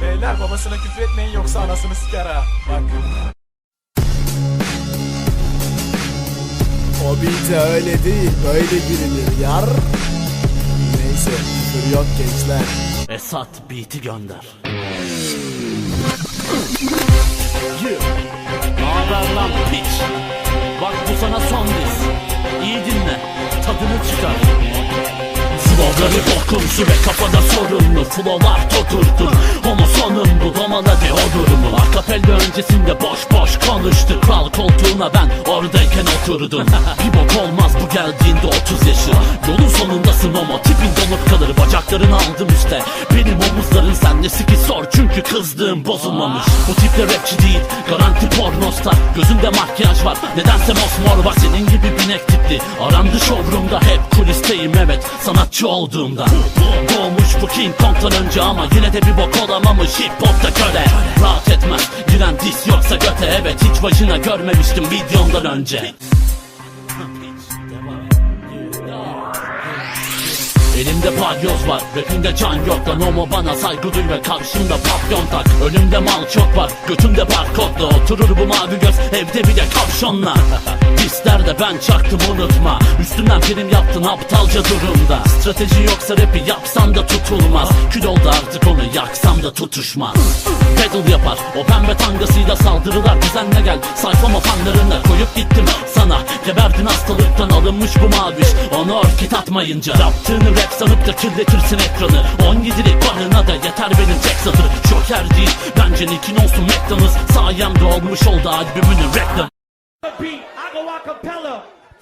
Beyler babasına küfür etmeyin yoksa anasını siker ha. Bak. O beat'e öyle değil böyle girilir yar. Neyse küfür yok gençler. Esat beat'i gönder. Naber lan piç? Bak bu sana son diz. İyi dinle, tadını çıkar. Flowları dokunsu ve kafada sorunlu. Flowlar tokurtur Homo sonun bu domala de o durumu Akapella öncesinde boş boş konuştu Kral koltuğuna ben oradayken oturdum. Bir bok olmaz bu geldiğinde 30 yaşı Yolun sonundasın homo tipin donup kalır. Bacaklarını aldım üste Benim omuzların sen nesi ki sor. Çünkü kızdığım bozulmamış. Bu tipte rapçi değil garanti pornostar. Gözümde makyaj var. Nedense mosmor var. Senin gibi binek tipli Arandı showroomda hep kulisteyim evet. Sanatçı olduğumda. Doğmuş bu King Kong'tan önce ama Yine de bir bok olamamış. Hip hopta köle. Rahat etmez. Giren dis yoksa göte Evet. Hiç vajina görmemiştim videomdan önce Elimde palyoz var, rapimde can yok Lan homo bana saygı duy ve karşımda papyon tak Önümde mal çok var, götümde barkodla Oturur bu mavi göz, evde bir de kapşonla. Dislerde ben çaktım unutma. Üstümden film yaptın aptalca durumda. Strateji yoksa rapi yapsan da tutulmaz. Kül oldu artık onu yaksam da tutuşmaz. Pedal yapar, o pembe tangasıyla saldırılar. Düzenle gel, sayfama fanlarına koyup gittim Geberdin hastalıktan alınmış bu maviş Onu orkid atmayınca Yaptığını rap sanıp da kirletirsin ekranı 17'lik barına da yeter benim tek satır Joker değil bence Nick'in olsun McDonald's Sayemde olmuş oldu albümünün reklamı.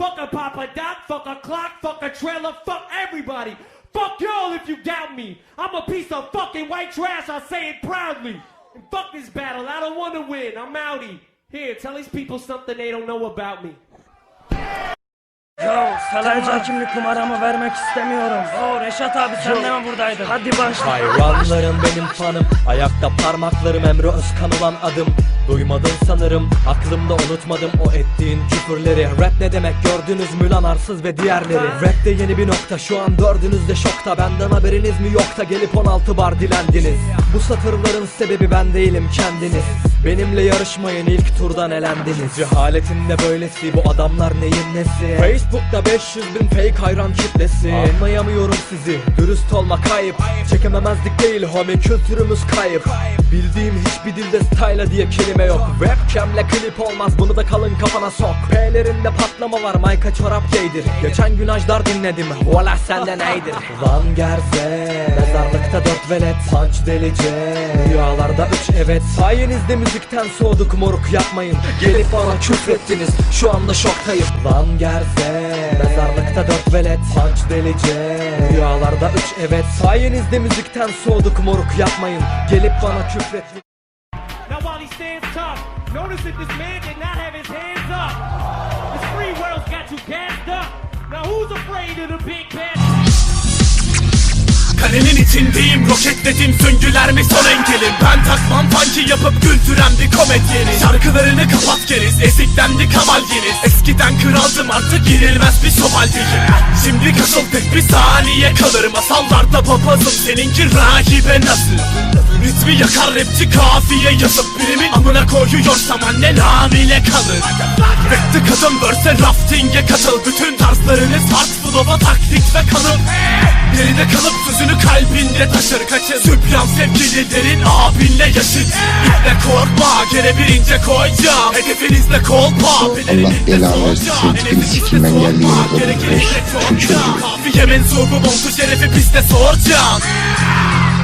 Fuck a Papa Doc, fuck a clock, fuck a trailer, fuck everybody. Fuck y'all if you doubt me. I'm a piece of fucking white trash, I say it proudly. And fuck this battle, I don't wanna win, I'm outie. Here, tell these people something they don't know about me. Yo Selacı kimlik numaramı vermek istemiyorum. Oo Reşat abi sen de mi buradaydın? Hadi başla. Hayranlarım benim fanım. Ayakta parmaklarım Emre Özkan olan adım. Duymadın sanırım aklımda unutmadım o ettiğin küfürleri. Rap ne demek gördünüz mü lan arsız ve diğerleri? Rapte yeni bir nokta şu an dördünüz de şokta. Benden haberiniz mi yok da gelip 16 bar dilendiniz Bu satırların sebebi ben değilim kendiniz. Benimle yarışmayın ilk turdan elendiniz. Cehaletin de böylesi bu adamlar neyin nesi? Facebook'ta 500 bin fake hayran kitlesi. Anlayamıyorum sizi. Dürüst olmak ayıp. Çekememezlik değil homie kültürümüz kayıp. Bildiğim hiçbir dilde style'a diye kelime yok. Webcam'le klip olmaz bunu da kalın kafana sok. P'lerinde patlama var Mayka çorap giydir. Geçen gün ajdar dinledim Vola sende neydir Van Gerze Mezarlıkta dört velet. Punch delice Rüyalarda üç evet. Sayenizde müzikten soğuduk moruk yapmayın. Gelip bana küfrettiniz şu anda şoktayım. Van Gerze. Mezarlıkta dört velet. Punch delice Rüyalarda üç evet. Sayenizde müzikten soğuduk moruk yapmayın. Gelip bana küfrettiniz. Now while he stands tough, notice that this man did not have his hands up. This free world's got you gassed up. Now who's afraid of the big bad Kalemin içindeyim roketledim süngüler mi son engelim? Ben takmam funky yapıp güldüren bir komedyeni Şarkılarını kapat geriz eziklendi kaval yeriz. Eskiden kraldım artık girilmez bir şövalyeyim Şimdi kasıl tek bir saniye kalır. Masallarda papazım seninki rahibe nasıl? Ritmi yakar rapçi kafiye yazıp birimin amına koyuyorsam annen hamile kalır Kadın verse rafting'e katıl. Bütün tarzlarınız hard flow'a taklit ve kalıp Geride kalıp sözünü kalbinde taşır kaçır. Sübyan sevgililerin abinle yaşıt İple korkma gene birince koyacağım Hedefinizle kolpa Allah belanı versin. Tipini sikim ben geldim yine. Şu çocuğu. Kafiye mensubu montu şerefi piste soracağım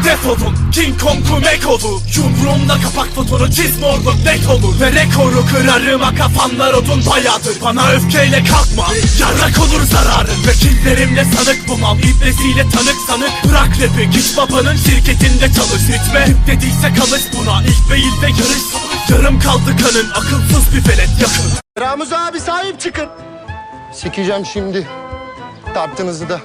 Defolun King Kong'u Meko'lu Yumruğumla kapak fotonu çiz morluk net olur. Ve rekoru kırarım ha kafanlar odun bayadır Bana öfkeyle kalkma. Yarrak olur zararın. Vekillerimle sanık bu mal. İblesiyle tanık sanık. Bırak rapi. Git babanın şirketinde çalış. Ritme hip dediyse kalış buna. İlk beyilde yarış. Yarım kaldı kanın. Akılsız bir felet yakın. Ramuz abi sahip çıkın. Sikeceğim şimdi. Tartınızı da.